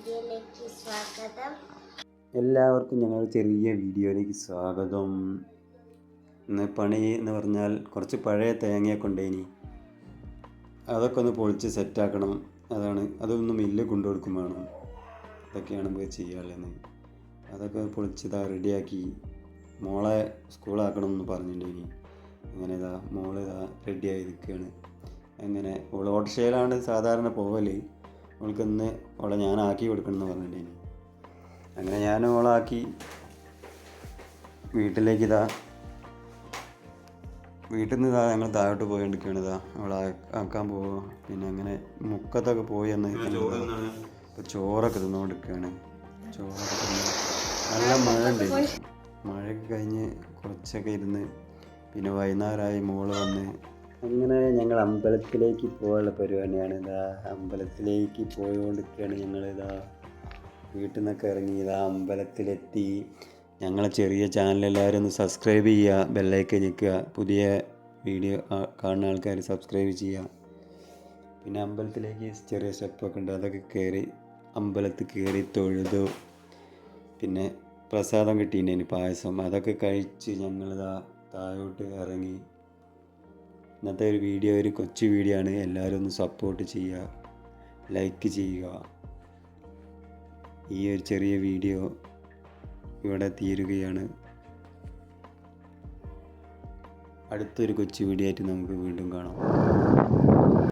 വീഡിയോയിലേക്ക് സ്വാഗതം. എല്ലാവർക്കും ഞങ്ങളുടെ ചെറിയ വീഡിയോയിലേക്ക് സ്വാഗതം. ഇന്ന് പണി എന്ന് പറഞ്ഞാൽ കുറച്ച് പഴയ തേങ്ങയൊക്കെ ഉണ്ടേനി അതൊക്കെ ഒന്ന് പൊളിച്ച് സെറ്റാക്കണം. അതാണ് അതൊന്നും മില്ല് കൊണ്ടു കൊടുക്കും വേണം. ഇതൊക്കെയാണ് നമുക്ക് ചെയ്യാനുള്ളത് അതൊക്കെ പൊളിച്ചതാ റെഡിയാക്കി. മോളെ സ്കൂളാക്കണം എന്ന് പറഞ്ഞിട്ടുണ്ടേനി അങ്ങനെ ഇതാ മോൾ ഇതാ റെഡിയായി നിൽക്കുകയാണ്. അങ്ങനെ ഓൾ ഓട്ടോഷയിലാണ് സാധാരണ പോവൽ. അവൾക്ക് ഇന്ന് അവളെ ഞാൻ ആക്കി കൊടുക്കണം എന്ന് പറഞ്ഞിട്ടുണ്ടേനി അങ്ങനെ ഞാൻ ഓളാക്കി വീട്ടിലേക്ക് ഇതാ. വീട്ടിൽ നിന്ന് ഇതാ ഞങ്ങൾ താഴോട്ട് പോയിക്കൊണ്ടിരിക്കുകയാണ് ഇതാ. അവളെ ആക്കാൻ പോവുക പിന്നെ അങ്ങനെ മുക്കത്തൊക്കെ പോയി എന്ന് ഇപ്പോൾ ചോറൊക്കെ തിന്നുകൊണ്ടിരിക്കുകയാണ് ചോറൊക്കെ തിന്നു നല്ല മഴ ഉണ്ട് മഴയൊക്കെ കഴിഞ്ഞ് കുറച്ചൊക്കെ ഇരുന്ന് പിന്നെ വൈകുന്നേരമായി മോൾ വന്ന് അങ്ങനെ ഞങ്ങൾ അമ്പലത്തിലേക്ക് പോകാനുള്ള പരിപാടിയാണ്. ഇതാ അമ്പലത്തിലേക്ക് പോയിക്കൊണ്ടിരിക്കുകയാണ് ഞങ്ങളിതാ വീട്ടിൽ നിന്നൊക്കെ ഇറങ്ങി ഇതാ അമ്പലത്തിലെത്തി. ഞങ്ങളെ ചെറിയ ചാനൽ എല്ലാവരും ഒന്ന് സബ്സ്ക്രൈബ് ചെയ്യുക. ബെല്ലൈക്ക് ഞെക്കുക. പുതിയ വീഡിയോ കാണുന്ന ആൾക്കാർ സബ്സ്ക്രൈബ് ചെയ്യുക. പിന്നെ അമ്പലത്തിലേക്ക് ചെറിയ സ്റ്റെപ്പൊക്കെ ഉണ്ട്. അതൊക്കെ കയറി അമ്പലത്തിൽ കയറി തൊഴുതു. പിന്നെ പ്രസാദം കിട്ടിയിട്ടുണ്ടായിരുന്നു പായസം. അതൊക്കെ കഴിച്ച് ഞങ്ങളിതാ താഴോട്ട് ഇറങ്ങി. ഇന്നത്തെ ഒരു വീഡിയോ ഒരു കൊച്ചു വീഡിയോ ആണ്. എല്ലാവരും ഒന്ന് സപ്പോർട്ട് ചെയ്യുക ലൈക്ക് ചെയ്യുക. ഈ ഒരു ചെറിയ വീഡിയോ ഇവിടെ തീരുകയാണ്. അടുത്തൊരു കൊച്ചു വീഡിയോ ആയിട്ട് നമുക്ക് വീണ്ടും കാണാം.